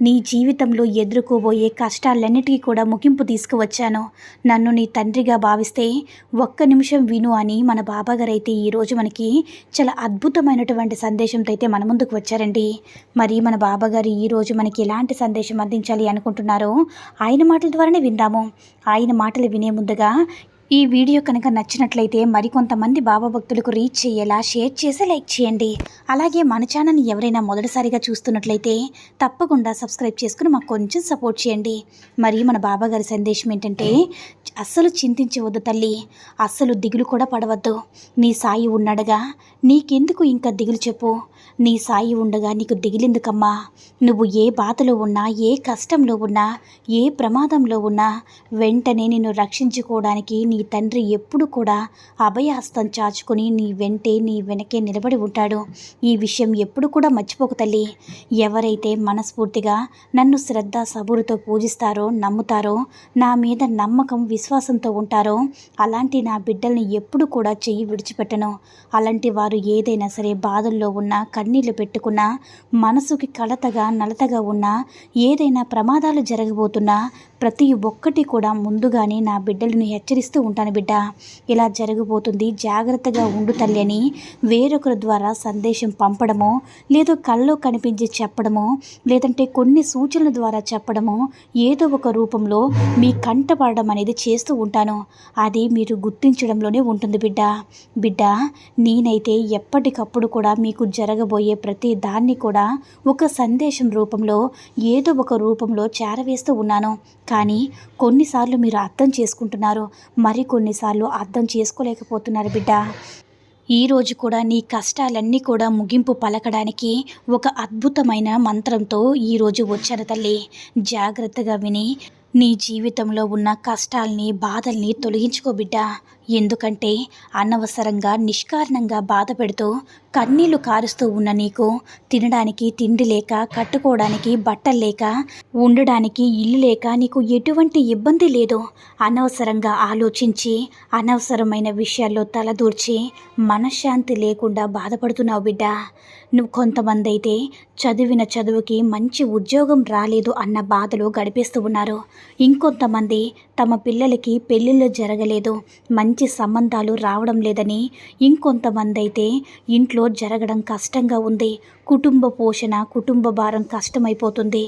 నీ జీవితంలో ఎదుర్కోబోయే కష్టాలన్నిటికీ కూడా ముగింపు తీసుకువచ్చాను. నన్ను నీ తండ్రిగా భావిస్తే ఒక్క నిమిషం విను అని మన బాబాగారు అయితే ఈరోజు మనకి చాలా అద్భుతమైనటువంటి సందేశంతో అయితే మన ముందుకు వచ్చారండి. మరి మన బాబాగారు ఈరోజు మనకి ఎలాంటి సందేశం అందించాలి అనుకుంటున్నారో ఆయన మాటల ద్వారానే విందాము. ఆయన మాటలు వినే ముందుగా ఈ వీడియో కనుక నచ్చినట్లయితే మరికొంతమంది బాబా భక్తులకు రీచ్ చేయేలా షేర్ చేసి లైక్ చేయండి. అలాగే మన ఛానల్ని ఎవరైనా మొదటిసారిగా చూస్తున్నట్లయితే తప్పకుండా సబ్స్క్రైబ్ చేసుకుని మాకు కొంచెం సపోర్ట్ చేయండి. మరి మన బాబా గారి సందేశం ఏంటంటే అస్సలు చింతించవద్దు తల్లి. అస్సలు దిగులు కూడా పడవద్దు. నీ సాయి ఉన్నడగా. నీకెందుకు ఇంకా దిగులు చెప్పు? నీ సాయి ఉండగా నీకు దిగిలిందుకమ్మా. నువ్వు ఏ బాధలో ఉన్నా ఏ కష్టంలో ఉన్నా ఏ ప్రమాదంలో ఉన్నా వెంటనే నిన్ను రక్షించుకోవడానికి నీ తండ్రి ఎప్పుడు కూడా అభయాస్తం చాచుకొని నీ వెంటే నీ వెనకే నిలబడి ఉంటాడు. ఈ విషయం ఎప్పుడు కూడా మర్చిపోకు తల్లి. ఎవరైతే మనస్ఫూర్తిగా నన్ను శ్రద్ధ సబురుతో పూజిస్తారో నమ్ముతారో నా మీద నమ్మకం విశ్వాసంతో ఉంటారో అలాంటి నా బిడ్డల్ని ఎప్పుడు కూడా చెయ్యి విడిచిపెట్టను. అలాంటి వారు ఏదైనా సరే బాధల్లో ఉన్నా కన్నీళ్ళు పెట్టుకున్నా మనసుకి కలతగా నలతగా ఉన్నా ఏదైనా ప్రమాదాలు జరగబోతున్నా ప్రతి ఒక్కటి కూడా ముందుగానే నా బిడ్డలను హెచ్చరిస్తూ ఉంటాను బిడ్డ. ఇలా జరగబోతుంది జాగ్రత్తగా ఉండు తల్లి అని వేరొకరి ద్వారా సందేశం పంపడమో లేదో కళ్ళలో కనిపించి చెప్పడమో లేదంటే కొన్ని సూచనల ద్వారా చెప్పడమో ఏదో ఒక రూపంలో మీ కంట పడడం అనేది చేస్తూ ఉంటాను. అది మీరు గుర్తించడంలోనే ఉంటుంది బిడ్డ. బిడ్డ నేనైతే ఎప్పటికప్పుడు కూడా మీకు జరగబోయే ప్రతి దాన్ని కూడా ఒక సందేశం రూపంలో ఏదో ఒక రూపంలో చేరవేస్తూ ఉన్నాను. కానీ కొన్నిసార్లు మీరు అర్థం చేసుకుంటున్నారు. మరి కొన్నిసార్లు అర్థం చేసుకోలేకపోతున్నారు బిడ్డ. ఈరోజు కూడా నీ కష్టాలన్నీ కూడా ముగింపు పలకడానికి ఒక అద్భుతమైన మంత్రంతో ఈరోజు వచ్చాను తల్లి. జాగ్రత్తగా విని నీ జీవితంలో ఉన్న కష్టాల్ని బాధల్ని తొలగించుకో బిడ్డ. ఎందుకంటే అనవసరంగా నిష్కారణంగా బాధ పెడుతూ కన్నీళ్ళు కారుస్తూ ఉన్న నీకు తినడానికి తిండి లేక కట్టుకోవడానికి బట్టలు లేక ఉండడానికి ఇల్లు లేక నీకు ఎటువంటి ఇబ్బంది లేదు. అనవసరంగా ఆలోచించి అనవసరమైన విషయాల్లో తలదూర్చి మనశ్శాంతి లేకుండా బాధపడుతున్నావు బిడ్డ. నువ్వు కొంతమంది అయితే చదివిన చదువుకి మంచి ఉద్యోగం రాలేదు అన్న బాధలు గడిపేస్తూ ఉన్నారు. ఇంకొంతమంది తమ పిల్లలకి పెళ్ళిళ్ళు జరగలేదు మంచి సంబంధాలు రావడం లేదని ఇంకొంతమంది అయితే ఇంట్లో జరగడం కష్టంగా ఉంది. కుటుంబ పోషణ కుటుంబ భారం కష్టమైపోతుంది.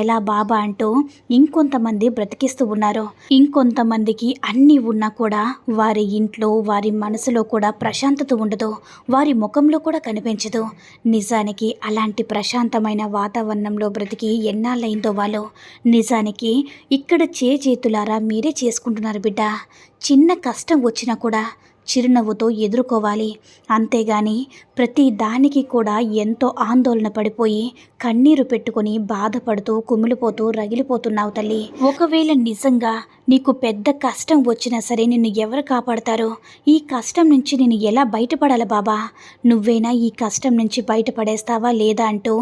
ఎలా బాబా అంటూ ఇంకొంతమంది బ్రతికిస్తూ ఉన్నారు. ఇంకొంతమందికి అన్నీ ఉన్నా కూడా వారి ఇంట్లో వారి మనసులో కూడా ప్రశాంతత ఉండదు. వారి ముఖంలో కూడా కనిపించదు. నిజానికి అలాంటి ప్రశాంతమైన వాతావరణంలో బ్రతికి ఎన్నాళ్ళైందో వాళ్ళు. నిజానికి ఇక్కడ చేతులారా మీ మీరే చేసుకుంటున్నారు బిడ్డ. చిన్న కష్టం వచ్చినా కూడా చిరునవ్వుతో ఎదుర్కోవాలి. అంతేగాని ప్రతి దానికి కూడా ఎంతో ఆందోళన పడిపోయి కన్నీరు పెట్టుకొని బాధపడుతూ కుమిలిపోతూ రగిలిపోతున్నావు తల్లి. ఒకవేళ నిజంగా నీకు పెద్ద కష్టం వచ్చినా సరే నిన్ను ఎవరు కాపాడతారో? ఈ కష్టం నుంచి నేను ఎలా బయటపడాలి బాబా? నువ్వేనా ఈ కష్టం నుంచి బయటపడేస్తావా లేదా అంటూ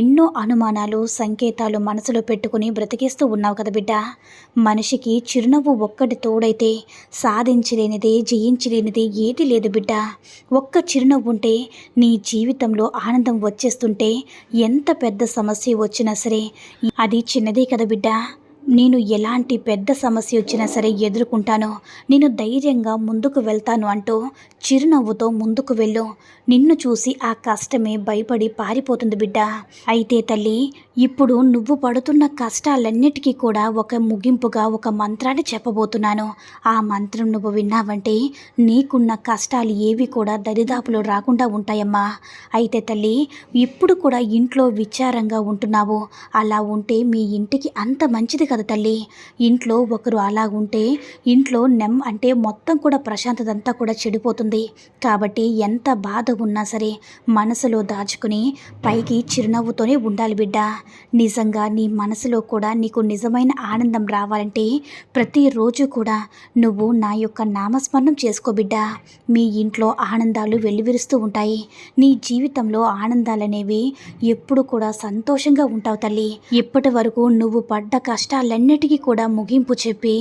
ఎన్నో అనుమానాలు సంకేతాలు మనసులో పెట్టుకుని బ్రతికేస్తూ ఉన్నావు కదా బిడ్డ. మనిషికి చిరునవ్వు ఒక్కటి తోడైతే సాధించలేనిదే జయించలేనిదే ఏది లేదు బిడ్డ. ఒక్క చిరునవ్వు ఉంటే నీ జీవితంలో ఆనందం వచ్చేస్తుంటే ఎంత పెద్ద సమస్య వచ్చినా సరే అది చిన్నదే కదా బిడ్డ. నేను ఎలాంటి పెద్ద సమస్య వచ్చినా సరే ఎదుర్కొంటాను. నేను ధైర్యంగా ముందుకు వెళ్తాను అంటూ చిరునవ్వుతో ముందుకు వెళ్ళు. నిన్ను చూసి ఆ కష్టమే భయపడి పారిపోతుంది బిడ్డ. అయితే తల్లి ఇప్పుడు నువ్వు పడుతున్న కష్టాలన్నిటికీ కూడా ఒక ముగింపుగా ఒక మంత్రాన్ని చెప్పబోతున్నాను. ఆ మంత్రం నువ్వు విన్నావంటే నీకున్న కష్టాలు ఏవి కూడా దరిదాపులో రాకుండా ఉంటాయమ్మా. అయితే తల్లి ఇప్పుడు కూడా ఇంట్లో విచారంగా ఉంటున్నావు. అలా ఉంటే మీ ఇంటికి అంత మంచిది కదా తల్లి? ఇంట్లో ఒకరు అలా ఉంటే ఇంట్లో నెమ్ అంటే మొత్తం కూడా ప్రశాంతతంతా కూడా చెడిపోతుంది. కాబట్టి ఎంత బాధ ఉన్నా సరే మనసులో దాచుకుని పైకి చిరునవ్వుతోనే ఉండాలి బిడ్డ. నిజంగా నీ మనసులో కూడా నీకు నిజమైన ఆనందం రావాలంటే ప్రతిరోజు కూడా నువ్వు నా యొక్క నామస్మరణం చేసుకో బిడ్డ. మీ ఇంట్లో ఆనందాలు వెల్లివిరుస్తూ ఉంటాయి. నీ జీవితంలో ఆనందాలనేవి ఎప్పుడు కూడా సంతోషంగా ఉంటావు తల్లి. ఇప్పటి వరకు నువ్వు పడ్డ కష్టాలన్నిటికీ కూడా ముగింపు చెప్పి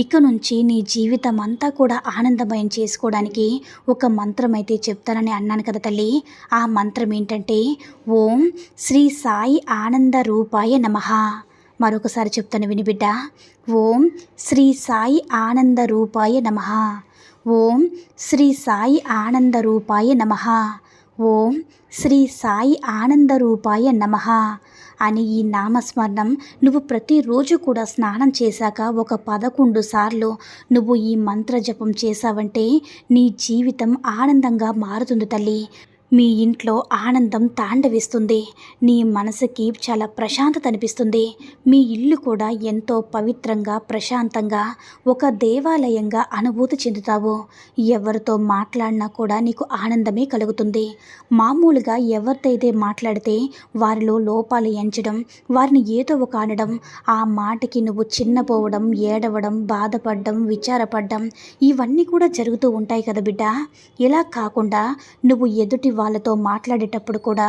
ఇక నుంచి నీ జీవితం అంతా కూడా ఆనందమయం చేసుకోవడానికి ఒక మంత్రం అయితే చెప్తానని అన్నాను కదా తల్లి. ఆ మంత్రం ఏంటంటే ఓం శ్రీ సాయి ఆనంద రూపాయ నమః. మరొకసారి చెప్తాను వినిబిడ్డ ఓం శ్రీ సాయి ఆనంద రూపాయ నమః. ఓం శ్రీ సాయి ఆనంద రూపాయ నమః. ఓం శ్రీ సాయి ఆనంద రూపాయ నమః. అని ఈ నామస్మరణం నువ్వు ప్రతిరోజు కూడా స్నానం చేశాక ఒక పదకొండు సార్లు నువ్వు ఈ మంత్ర జపం చేశావంటే నీ జీవితం ఆనందంగా మారుతుంది తల్లి. మీ ఇంట్లో ఆనందం తాండవిస్తుంది. నీ మనసుకి చాలా ప్రశాంతత అనిపిస్తుంది. మీ ఇల్లు కూడా ఎంతో పవిత్రంగా ప్రశాంతంగా ఒక దేవాలయంగా అనుభూతి చెందుతావు. ఎవరితో మాట్లాడినా కూడా నీకు ఆనందమే కలుగుతుంది. మామూలుగా ఎవరితో మాట్లాడితే వారిలో లోపాలు ఎంచడం వారిని ఏదో ఒక అనడం ఆ మాటకి నువ్వు చిన్నపోవడం ఏడవడం బాధపడడం విచారపడడం ఇవన్నీ కూడా జరుగుతూ ఉంటాయి కదా బిడ్డ. ఇలా కాకుండా నువ్వు ఎదుటి వాళ్ళతో మాట్లాడేటప్పుడు కూడా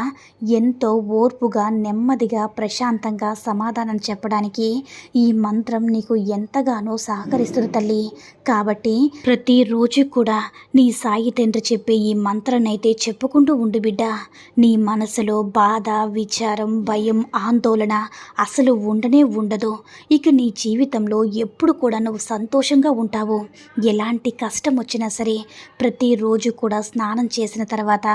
ఎంతో ఓర్పుగా నెమ్మదిగా ప్రశాంతంగా సమాధానం చెప్పడానికి ఈ మంత్రం నీకు ఎంతగానో సహకరిస్తుంది తల్లి. కాబట్టి ప్రతిరోజు కూడా నీ సాయి తండ్రి చెప్పే ఈ మంత్రాన్నైతే చెప్పుకుంటూ ఉండు బిడ్డ. నీ మనసులో బాధ విచారం భయం ఆందోళన అసలు ఉండనే ఉండదు. ఇక నీ జీవితంలో ఎప్పుడు కూడా నువ్వు సంతోషంగా ఉంటావు. ఎలాంటి కష్టం వచ్చినా సరే ప్రతిరోజు కూడా స్నానం చేసిన తర్వాత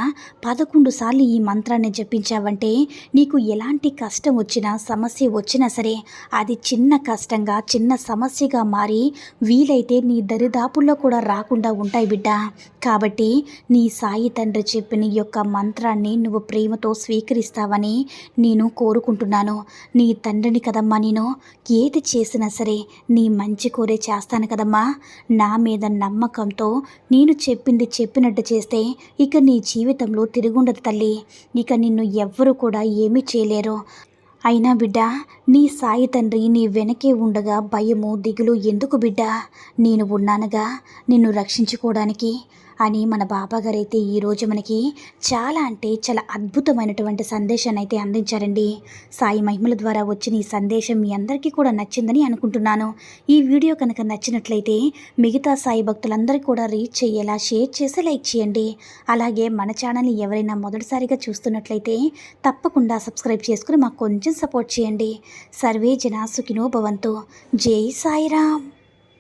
పదకొండు సార్లు ఈ మంత్రాన్ని జపించావంటే నీకు ఎలాంటి కష్టం వచ్చినా సమస్య వచ్చినా సరే అది చిన్న కష్టంగా చిన్న సమస్యగా మారి వీలైతే నీ దరిదాపుల్లో కూడా రాకుండా ఉంటాయి బిడ్డ. కాబట్టి నీ సాయి తండ్రి చెప్పిన ఈ యొక్క మంత్రాన్ని నువ్వు ప్రేమతో స్వీకరిస్తావని నేను కోరుకుంటున్నాను. నీ తండ్రిని కదమ్మా నేను. ఏది చేసినా సరే నీ మంచి కోరే చేస్తాను కదమ్మా. నా మీద నమ్మకంతో నేను చెప్పింది చెప్పినట్టు చేస్తే ఇక నీ జీవితం జీవితంలో తిరుగుండదు తల్లి. ఇక నిన్ను ఎవ్వరూ కూడా ఏమీ చేయలేరు. అయినా బిడ్డ నీ సాయి తండ్రి నీ వెనకే ఉండగా భయము దిగులు ఎందుకు బిడ్డ? నేను ఉన్నానుగా. నిన్ను రక్షించుకోవడానికి అని మన బాబాగారు అయితే ఈరోజు మనకి చాలా అంటే చాలా అద్భుతమైనటువంటి సందేశాన్ని అయితే అందించారండి. సాయి మహిమల ద్వారా వచ్చిన ఈ సందేశం మీ అందరికీ కూడా నచ్చిందని అనుకుంటున్నాను. ఈ వీడియో కనుక నచ్చినట్లయితే మిగతా సాయి భక్తులందరికీ కూడా రీచ్ చేయేలా షేర్ చేసి లైక్ చేయండి. అలాగే మన ఛానల్ని ఎవరైనా మొదటిసారిగా చూస్తున్నట్లయితే తప్పకుండా సబ్స్క్రైబ్ చేసుకుని మాకు కొంచెం సపోర్ట్ చేయండి. సర్వే జనా సుఖినో భవంతు. జై సాయిరామ్.